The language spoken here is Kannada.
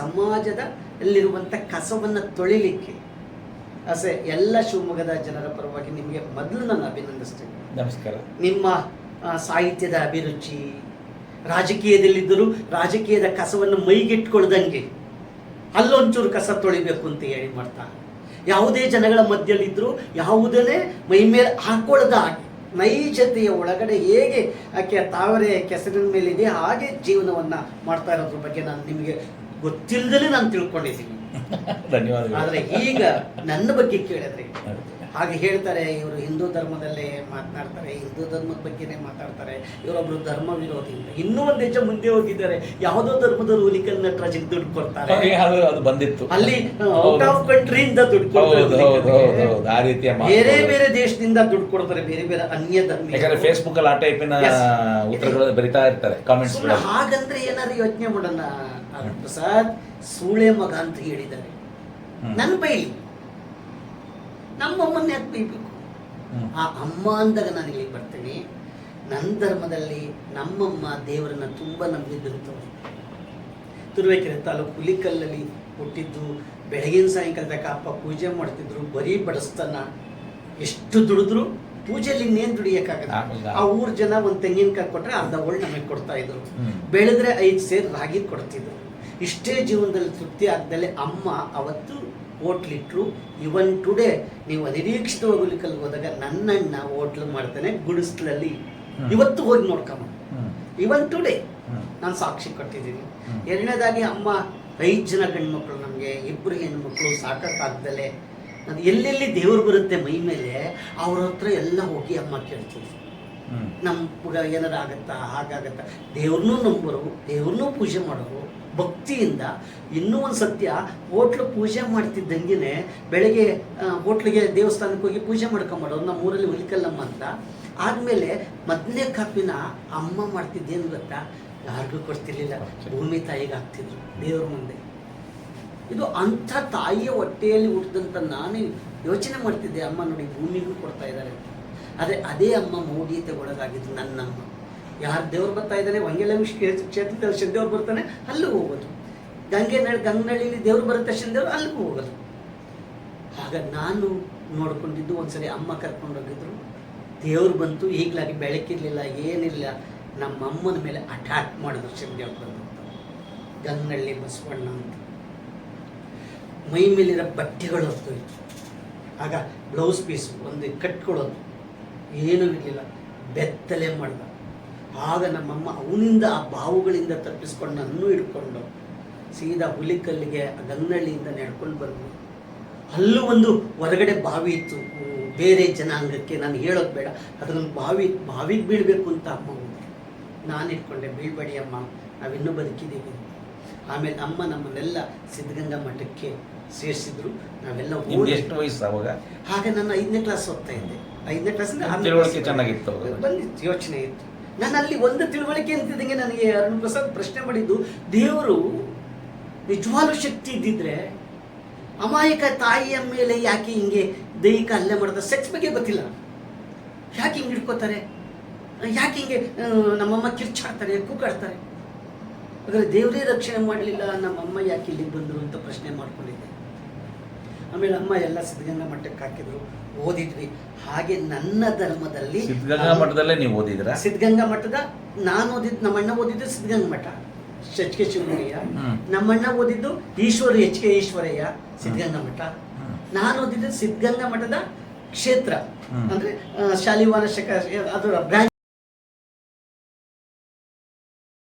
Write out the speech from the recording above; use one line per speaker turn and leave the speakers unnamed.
ಸಮಾಜದ ಅಲ್ಲಿರುವಂಥ ಕಸವನ್ನು ತೊಳಿಲಿಕ್ಕೆ ಅಸೆ ಎಲ್ಲ ಶಿವಮೊಗ್ಗದ ಜನರ ಪರವಾಗಿ ನಿಮಗೆ ಮೊದಲು ನಾನು ಅಭಿನಂದಿಸ್ತೇನೆ.
ನಮಸ್ಕಾರ.
ನಿಮ್ಮ ಸಾಹಿತ್ಯದ ಅಭಿರುಚಿ ರಾಜಕೀಯದಲ್ಲಿದ್ದರೂ ರಾಜಕೀಯದ ಕಸವನ್ನು ಮೈಗಿಟ್ಕೊಳ್ದಂಗೆ ಅಲ್ಲೊಂಚೂರು ಕಸ ತೊಳಿಬೇಕು ಅಂತ ಹೇಳಿ ಮಾಡ್ತಾ. ಯಾವುದೇ ಜನಗಳ ಮಧ್ಯದಲ್ಲಿದ್ದರೂ ಯಾವುದನ್ನೇ ಮೈ ಮೇಲೆ ಹಾಕೊಳ್ಳದ ಹಾಗೆ ನೈಜತೆಯ ಒಳಗಡೆ ಹೇಗೆ ಆಕೆ ತಾವರೆ ಕೆಸರಿನ ಮೇಲಿದೆ ಹಾಗೆ ಜೀವನವನ್ನು ಮಾಡ್ತಾ ಇರೋದ್ರ ಬಗ್ಗೆ ನಾನು ನಿಮಗೆ ಗೊತ್ತಿಲ್ಲದಲೇ ನಾನು ತಿಳ್ಕೊಂಡಿದ್ದೀನಿ.
ಧನ್ಯವಾದಗಳು.
ಆದರೆ ಈಗ ನನ್ನ ಬಗ್ಗೆ ಕೇಳಿದ್ರೆ ಹಾಗೆ ಹೇಳ್ತಾರೆ ಇವರು ಹಿಂದೂ ಧರ್ಮದಲ್ಲೇ ಮಾತನಾಡ್ತಾರೆ ಹಿಂದೂ ಧರ್ಮದ ಬಗ್ಗೆನೇ ಮಾತಾಡ್ತಾರೆ ಇವರೊಬ್ಬರು ಧರ್ಮ ವಿರೋಧಿ ಅಂತ ಇನ್ನೂ ಒಂದು ಹೆಜ್ಜೆ ಮುಂದೆ ಹೋಗಿದ್ದಾರೆ ಯಾವುದೋ ಧರ್ಮದ ರೂಲಿಕಲ್ ನಟರಾಜಿಗೆ ದುಡ್ಡು ಕೊಡ್ತಾರೆ.
ಅದು ಬಂದಿತ್ತು.
ಅಲ್ಲಿ ಔಟ್ ಆಫ್ ಕಂಟ್ರಿಯಿಂದ ದುಡ್ಡು ಕೊಡ್ತಾರೆ ಬೇರೆ ಬೇರೆ ದೇಶದಿಂದ ದುಡ್ಡು ಕೊಡ್ತಾರೆ ಬೇರೆ ಬೇರೆ ಅನ್ಯ ಧರ್ಮ
ಯಾಕಂದ್ರೆ ಫೇಸ್ಬುಕ್ ಅಲ್ಲಿ ಆ ಟೈಪಿನ. ಉತ್ತರಗಳು ಬರಿತಾ ಇರ್ತಾರೆ ಕಾಮೆಂಟ್ಸ್
ಹಾಗಂದ್ರೆ ಏನಾದ್ರು ಯೋಚನೆ ಮಾಡೋಣ ಪ್ರಸಾದ್ ಸೂಳೆ ಮಗ ಅಂತ ಹೇಳಿದ್ದಾರೆ. ನನ್ನ ಬೈಲಿ. ನಮ್ಮಮ್ಮನ್ನ ಯಾಕೆ ಬೈಬೇಕು ಆ ಅಮ್ಮ ಅಂದಾಗ ನಾನು ಇಲ್ಲಿಗೆ ಬರ್ತೇನೆ. ನನ್ನ ಧರ್ಮದಲ್ಲಿ ನಮ್ಮಮ್ಮ ದೇವರನ್ನ ತುಂಬ ನಂಬಿದ್ದಂಥವ್ರು ತುರುವೇಕೆರೆ ತಾಲೂಕು ಹುಲಿಕಲ್ಲಲ್ಲಿ ಹುಟ್ಟಿದ್ದು ಬೆಳಗಿನ ಸಾಯಂಕಾಲ ತನಕ ಅಪ್ಪ ಪೂಜೆ ಮಾಡ್ತಿದ್ರು ಬರೀ ಬಡಿಸ್ತಾನ. ಎಷ್ಟು ದುಡಿದ್ರು ಪೂಜೆಯಲ್ಲಿ ಇನ್ನೇನು ದುಡಿಯೋಕ್ಕಾಗಲ್ಲ. ಆ ಊರ್ ಜನ ಒಂದು ತೆಂಗಿನಕಾಯಿ ಕೊಟ್ರೆ ಅರ್ಧ ಒಳ್ಳೆ ನಮಗೆ ಕೊಡ್ತಾ ಇದ್ರು. ಬೆಳೆದ್ರೆ ಐದು ಸೇರು ರಾಗಿ ಕೊಡ್ತಿದ್ರು. ಇಷ್ಟೇ ಜೀವನದಲ್ಲಿ ತೃಪ್ತಿ ಆಗ್ದಲೆ ಅಮ್ಮ ಅವತ್ತು ಹೋಟ್ಲಿಟ್ರು ಇವನ್ ಟುಡೇ ನೀವು ಅನಿರೀಕ್ಷಿತವಾಗಿ ಹುಲಿಕಲ್ ಹೋದಾಗ ನನ್ನಣ್ಣ ಹೋಟ್ಲ್ ಮಾಡ್ತಾನೆ ಗುಡಿಸ್ಲಲ್ಲಿ. ಇವತ್ತು ಹೋಗಿ ನೋಡ್ಕೊಂಬ ಇವನ್ ಟುಡೇ. ನಾನು ಸಾಕ್ಷಿ ಕೊಟ್ಟಿದ್ದೀನಿ. ಎರಡನೇದಾಗಿ ಅಮ್ಮ ಐದು ಜನ ಗಂಡ್ಮಕ್ಳು ನಮಗೆ ಇಬ್ಬರು ಹೆಣ್ಮಕ್ಳು ಸಾಕಾಗ್ದಲೆ ನಾನು ಎಲ್ಲೆಲ್ಲಿ ದೇವ್ರು ಬರುತ್ತೆ ಮೈ ಮೇಲೆ ಅವ್ರ ಹತ್ರ ಎಲ್ಲ ಹೋಗಿ ಅಮ್ಮ ಕೇಳ್ತೀವಿ
ನಮ್ಮ
ನಮ್ಗೆ ಏನಾರು ಆಗತ್ತಾ ಹಾಗಾಗತ್ತಾ. ದೇವ್ರನ್ನೂ ನಂಬರು ದೇವ್ರನ್ನೂ ಪೂಜೆ ಮಾಡೋರು ಭಕ್ತಿಯಿಂದ ಇನ್ನೂ ಒಂದು ಸತ್ಯ ಹೋಟ್ಲು ಪೂಜೆ ಮಾಡ್ತಿದ್ದಂಗೆ ಬೆಳಗ್ಗೆ ಹೋಟ್ಲಿಗೆ ದೇವಸ್ಥಾನಕ್ಕೆ ಹೋಗಿ ಪೂಜೆ ಮಾಡ್ಕೊಂಬರೋರು ನಮ್ಮ ಊರಲ್ಲಿ ಹುಲಿಕಲ್ಲಮ್ಮ ಅಂತ. ಆದಮೇಲೆ ಮೊದಲನೇ ಕಾಪಿನ ಅಮ್ಮ ಮಾಡ್ತಿದ್ದೇನು ಗೊತ್ತಾ? ಯಾರಿಗೂ ಕೊಡ್ತಿರ್ಲಿಲ್ಲ. ಭೂಮಿ ತಾಯಿಗೆ ಹಾಕ್ತಿದ್ರು, ದೇವ್ರ ಮುಂದೆ. ಇದು ಅಂಥ ತಾಯಿಯ ಹೊಟ್ಟೆಯಲ್ಲಿ ಹುಟ್ಟಿದಂಥ ನಾನೇ ಯೋಚನೆ ಮಾಡ್ತಿದ್ದೆ. ಅಮ್ಮ ನೋಡಿ, ಭೂಮಿಗೂ ಕೊಡ್ತಾ ಇದ್ದಾರೆ ಆದರೆ ಅದೇ ಅಮ್ಮ ಮೌಢ್ಯತೆ ಒಳಗಾಗಿದ್ದು ನನ್ನಮ್ಮ. ಯಾರು ದೇವ್ರು ಬರ್ತಾ ಇದ್ದಾನೆ? ವಂಗೆಲಂ ಕ್ಷೇತ್ರದಲ್ಲಿ ಶನಿದೇವ್ರು ಬರ್ತಾನೆ ಅಲ್ಲೂ ಹೋಗೋದು. ಗಂಗೆ ನಳ್ ಗಂಗನಳ್ಳಿಲಿ ದೇವ್ರು ಬರುತ್ತೆ ಶನಿದೇವ್ರು ಅಲ್ಲಿಗೂ ಹೋಗೋದು. ಆಗ ನಾನು ನೋಡ್ಕೊಂಡಿದ್ದು ಒಂದ್ಸರಿ ಅಮ್ಮ ಕರ್ಕೊಂಡೋಗಿದ್ರು ದೇವ್ರು ಬಂತು, ಈಗಲಾಗಿ ಬೆಳಕಿರಲಿಲ್ಲ ಏನಿಲ್ಲ ನಮ್ಮ ಅಮ್ಮನ ಮೇಲೆ ಅಟ್ಯಾಕ್ ಮಾಡಿದ್ರು ಶನಿದೇವ್ರು ಬಂದು. ಗಂಗನಳ್ಳಿ ಬಸವಣ್ಣ ಅಂತ. ಮೈ ಮೇಲಿರೋ ಬಟ್ಟೆಗಳು ಹೊರ್ತೋಯ್ತು ಆಗ ಬ್ಲೌಸ್ ಪೀಸ್ ಒಂದು ಕಟ್ಕೊಳ್ಳೋದು ಏನೂ ಇರಲಿಲ್ಲ. ಬೆತ್ತಲೆ ಮಾಡ್ದ. ಆಗ ನಮ್ಮಮ್ಮ ಅವನಿಂದ ಆ ಬಾವುಗಳಿಂದ ತಪ್ಪಿಸ್ಕೊಂಡು ನನ್ನೂ ಹಿಡ್ಕೊಂಡು ಸೀದಾ ಹುಲಿಕಲ್ಲಿಗೆ ಆ ಗಂಗನಳ್ಳಿಯಿಂದ ನಡ್ಕೊಂಡು ಬಂದು ಅಲ್ಲೂ ಒಂದು ಹೊರಗಡೆ ಬಾವಿ ಇತ್ತು. ಬೇರೆ ಜನಾಂಗಕ್ಕೆ ನಾನು ಹೇಳೋದು ಬೇಡ. ಅದರಲ್ಲಿ ಬಾವಿ ಬಾವಿಗೆ ಬೀಳಬೇಕು ಅಂತ ಅಮ್ಮ ಹೋದ್ರು ನಾನು ಇಟ್ಕೊಂಡೆ ಬೀಳ್ಬೇಡಿ ಅಮ್ಮ ನಾವಿನ್ನೂ ಬದುಕಿದ್ದೀವಿ ಆಮೇಲೆ ಅಮ್ಮ ನಮ್ಮನ್ನೆಲ್ಲ ಸಿದ್ಧಗಂಗಾ ಮಠಕ್ಕೆ ಸೇರಿಸಿದ್ರು. ನಾವೆಲ್ಲ
ಎಷ್ಟು ವಯಸ್ಸು ಅವಾಗ?
ಹಾಗೆ ನಾನು ಐದನೇ ಕ್ಲಾಸ್ ಓದ್ತಾ ಇದ್ದೆ. ಐದನೇ ಕ್ಲಾಸ್
ಚೆನ್ನಾಗಿತ್ತು.
ಬಂದಿತ್ತು ಯೋಚನೆ ಇತ್ತು. ನಾನು ಒಂದು ತಿಳುವಳಿಕೆ ಅಂತಿದ್ದಂಗೆ ನನಗೆ ಅರುಣ್ ಪ್ರಸಾದ್ ಪ್ರಶ್ನೆ ಮಾಡಿದ್ದು, ದೇವರು ನಿಜವಾಗ್ಲೂ ಶಕ್ತಿ ಇದ್ದಿದ್ರೆ ಅಮಾಯಕ ತಾಯಿಯ ಮೇಲೆ ಯಾಕೆ ಹಿಂಗೆ ದೈಹಿಕ ಹಲ್ಲೆ ಮಾಡದ ಸೆಕ್ಸ್ ಬಗ್ಗೆ ಗೊತ್ತಿಲ್ಲ. ಯಾಕೆ ಹಿಂಗೆ ಹಿಡ್ಕೋತಾರೆ? ಯಾಕೆ ಹಿಂಗೆ ನಮ್ಮಮ್ಮ ಕಿರ್ಚಾಡ್ತಾರೆ, ಕೂಗಾಡ್ತಾರೆ? ಹಾಗಾದ್ರೆ ದೇವರೇ ರಕ್ಷಣೆ ಮಾಡಲಿಲ್ಲ, ನಮ್ಮಮ್ಮ ಯಾಕೆ ಇಲ್ಲಿಗೆ ಬಂದರು ಅಂತ ಪ್ರಶ್ನೆ ಮಾಡ್ಕೊಂಡಿದ್ದೆ. ಆಮೇಲೆ ಅಮ್ಮ ಎಲ್ಲ ಸಿದ್ಧಗಂಗಾ ಮಠಕ್ಕೆ ಹಾಕಿದ್ರು ಓದಿದ್ವಿ. ಹಾಗೆ ನನ್ನ ಧರ್ಮದಲ್ಲಿ
ಸಿದ್ಧಗಂಗಾ ಮಠದಲ್ಲೇ ನೀವು ಓದಿದ್ರ?
ಸಿದ್ಧಗಂಗಾ ಮಠದ ನಾನು ಓದಿದ್ ನಮ್ಮಣ್ಣ ಓದಿದ್ದು ಸಿದ್ಧಗಂಗಾ ಮಠ. H K. ನಮ್ಮಣ್ಣ ಓದಿದ್ದು ಈಶ್ವರ ಎಚ್ ಕೆ ಈಶ್ವರಯ್ಯ ಸಿದ್ಧಗಂಗಾ ಮಠ. ನಾನು ಓದಿದ್ದು ಸಿದ್ಧಗಂಗಾ ಮಠದ ಕ್ಷೇತ್ರ. ಅಂದ್ರೆ ಶಾಲಿವಾನ ಶಕ ಅದು ಬ್ರಾಂಚ್